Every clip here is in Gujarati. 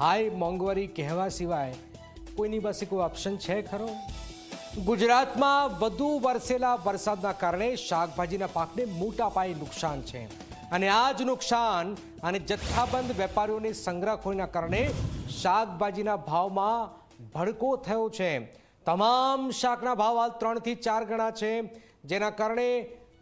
હાઈ મોંઘવારી કહેવા સિવાય કોઈની પાસે કોઈ ઓપ્શન છે ખરો? ગુજરાતમાં વધુ વરસેલા વરસાદના કારણે શાકભાજીના પાકને મોટા પાયે નુકસાન છે. અને આ જ નુકસાન અને જથ્થાબંધ વેપારીઓની સંગ્રહખોરીના કારણે શાકભાજીના ભાવમાં ભડકો થયો છે. તમામ શાકના ભાવ હાલ ત્રણથી ચાર ગણા છે. જેના કારણે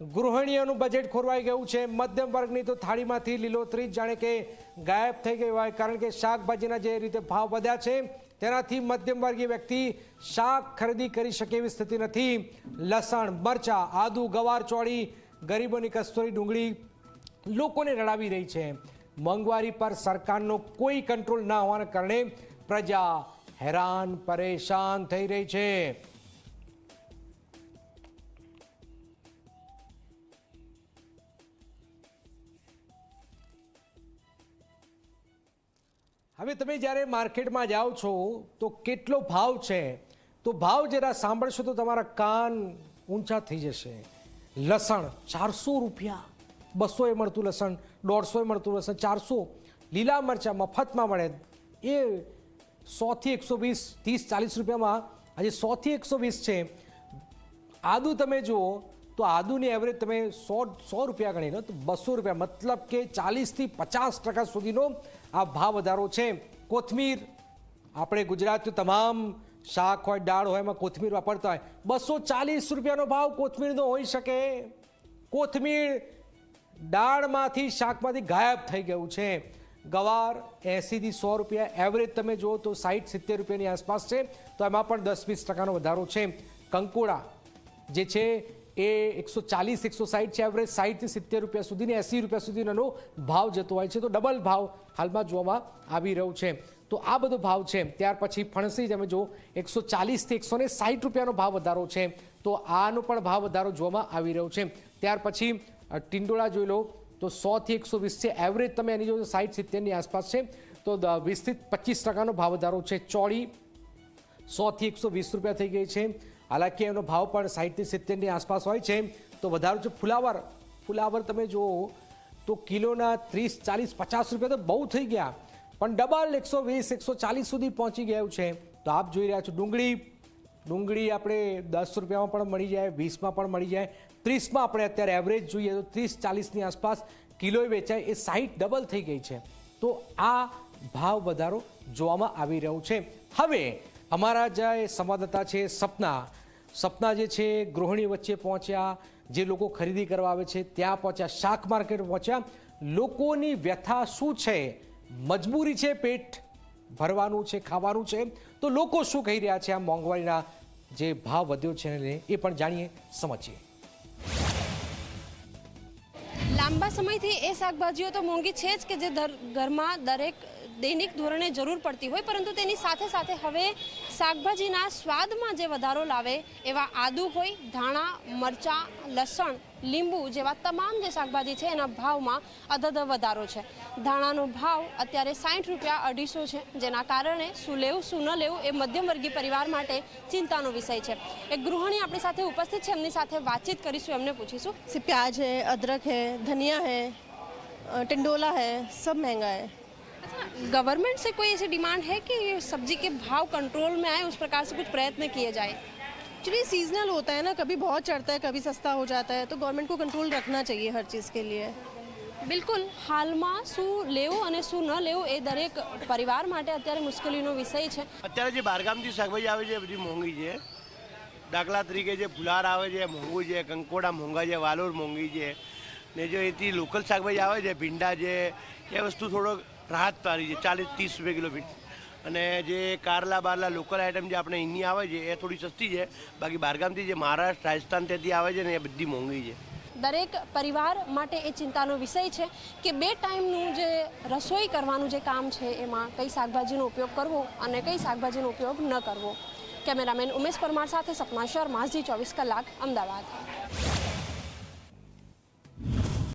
ગૃહિણીઓનું બજેટ ખોરવાઈ ગયું છે. મધ્યમ વર્ગની તો થાળીમાંથી લીલોતરી જાણે કે ગાયબ થઈ ગઈ હોય. કારણ કે શાકભાજીના જે રીતે ભાવ વધ્યા છે, તેનાથી મધ્યમ વર્ગીય વ્યક્તિ શાક ખરીદી કરી શકે એવી સ્થિતિ નથી. લસણ, મરચા, આદુ, ગવાર ચોળી, ગરીબોની કસ્તુરી ડુંગળી લોકોને રડાવી રહી છે. મોંઘવારી પર સરકારનો કોઈ કંટ્રોલ ના હોવાના કારણે પ્રજા હેરાન, પરેશાન થઈ રહી છે. હવે તમે જ્યારે માર્કેટમાં જાઓ છો, તો કેટલો ભાવ છે? તો ભાવ જરા સાંભળશો તો તમારા કાન ઊંચા થઈ જશે. લસણ ચારસો રૂપિયા. બસો એ મળતું લસણ દોઢસો એ મળતું લસણ, ચારસો. લીલા મરચાં મફતમાં મળે. એ સોથી એકસો વીસ, ત્રીસ, ચાલીસ રૂપિયામાં આજે સોથી એકસો વીસ છે. આદુ તમે જુઓ તો આદુની એવરેજ તમે સો સો રૂપિયા ગણી લો, તો બસો રૂપિયા. મતલબ કે ચાલીસથી પચાસ ટકા સુધીનો આ ભાવ વધારો છે. કોથમીર, આપણે ગુજરાતનું તમામ શાક હોય, દાળ હોય, એમાં કોથમીર વાપરતા હોય. બસો ચાલીસ રૂપિયાનો ભાવ કોથમીરનો હોઈ શકે. કોથમીર દાળમાંથી શાકમાંથી ગાયબ થઈ ગયું છે. ગવાર એંસીથી સો રૂપિયા. એવરેજ તમે જુઓ તો સાઠ સિત્તેર રૂપિયાની આસપાસ છે. તો એમાં પણ દસ, વીસ ટકાનો વધારો છે. કંકોડા જે છે એ એકસો ચાલીસ, એકસો સાઠ છે એવરેજ સાઠથી સિત્તેર રૂપિયા સુધીની એંસી રૂપિયા સુધીનો ભાવ જતો હોય છે. તો ડબલ ભાવ હાલમાં જોવામાં આવી રહ્યો છે. તો આ બધો ભાવ છે. ત્યાર પછી ફણસી તમે જો એકસો ચાલીસથી એકસો ને સાઠ રૂપિયાનો ભાવ વધારો છે. તો આનો પણ ભાવ વધારો જોવામાં આવી રહ્યો છે. ત્યાર પછી ટિંડોળા જોઈ લો, તો સોથી એકસો વીસ છે. એવરેજ તમે એની જો સાઠ સિત્તેરની આસપાસ છે. તો વીસથી પચીસ ટકાનો ભાવ વધારો છે. ચોળી સોથી એકસો વીસ રૂપિયા થઈ ગઈ છે. હાલાકી એનો ભાવ પણ સાહીઠથી સિત્તેરની આસપાસ હોય છે. તો વધારો છે ફુલાવર. ફુલાવર તમે જુઓ, તો કિલોના ત્રીસ, ચાલીસ, પચાસ રૂપિયા તો બહુ થઈ ગયા. પણ ડબલ એકસો વીસ, એકસો ચાલીસ સુધી પહોંચી ગયું છે. તો આપ જોઈ રહ્યા છો ડુંગળી. ડુંગળી આપણે દસ રૂપિયામાં પણ મળી જાય, વીસમાં પણ મળી જાય. ત્રીસમાં આપણે અત્યારે એવરેજ જોઈએ તો ત્રીસ, ચાલીસની આસપાસ કિલોએ વેચાય એ સાહીઠ ડબલ થઈ ગઈ છે. તો આ ભાવ વધારો જોવામાં આવી રહ્યો છે. હવે અમારા જે સંવાદદાતા છે, સપના સપના જે છે, ગૃહિણી વચ્ચે પહોંચ્યા, જે લોકો ખરીદી કરવા આવે છે, ત્યાં પહોંચ્યા, શાક માર્કેટ પહોંચ્યા. લોકોની વ્યથા શું છે? મજબૂરી છે પેટ ભરવાનું છે, ખાવાનું છે? તો લોકો શું કહી રહ્યા છે? આ મોંઘવારીના જે ભાવ વધ્યો છે એ પણ જાણીએ, સમજીએ. લાંબા સમયથી એ શાકભાજીઓ તો મોંઘી છે જ કે જે ઘરમાં દરેક દૈનિક ધોરણે જરૂર પડતી હોય, પરંતુ તેની સાથે સાથે હવે શાકભાજીના સ્વાદમાં જે વધારો લાવે એવા આદુ હોય ધાણા મરચાં લસણ લીંબુ જેવા તમામ જે શાકભાજી છે એના ભાવમાં અધધ વધારો છે ધાણાનો ભાવ અત્યારે સાઠ રૂપિયા અઢીસો છે જેના કારણે શું લેવું શું ન લેવું એ મધ્યમવર્ગીય પરિવાર માટે ચિંતાનો વિષય છે એક ગૃહિણી આપણી સાથે ઉપસ્થિત છે એમની સાથે વાતચીત કરીશું એમને પૂછીશું से प्याज है अदरक है धनिया है अ, टिंडोला है सब महंगा है गवर्नमेंट से कोई ऐसी डिमांड है कि ये सब्जी के भाव कंट्रोल में आए उस प्रकार से कुछ प्रयत्न किए जाए एक्चुअली सीजनल होता है ना कभी बहुत चढ़ता है कभी सस्ता हो जाता है तो गवर्नमेंट को कंट्रोल रखना चाहिए हर चीज़ के लिए બિલકુલ હાલમાં શું લેવું અને શું ન લેવું એ દરેક પરિવાર માટે અત્યારે મુશ્કેલીનો વિષય છે અત્યારે જે બહારગામથી શાકભાજી આવે છે એ બધી મોંઘી છે દાખલા તરીકે જે ફુલાર આવે છે મોંઘું છે કંકોડા મોંઘા છે વાલોર મોંઘી છે ને જો એથી લોકલ શાકભાજી આવે છે ભીંડા છે એ વસ્તુ થોડોક રાહત પાડી છે, ચાલીસ ત્રીસ રૂપિયા કિલો ફીટ. અને જે કારલા બારલા લોકલ આઇટમ જે આપણે અહીંની આવે છે, એ થોડી સસ્તી છે. બાકી બહારગામથી જે મહારાષ્ટ્ર, રાજસ્થાન ત્યાંથી આવે છે ને, એ બધી મોંઘી છે. દરેક પરિવાર માટે એ ચિંતાનો વિષય છે કે બે ટાઈમનું જે રસોઈ કરવાનું જે કામ છે, એમાં કઈ શાકભાજીનો ઉપયોગ કરવો અને કઈ શાકભાજીનો ઉપયોગ ન કરવો. કેમેરામેન ઉમેશ પરમાર સાથે સપના શર્મા ચોવીસ કલાક, અમદાવાદ.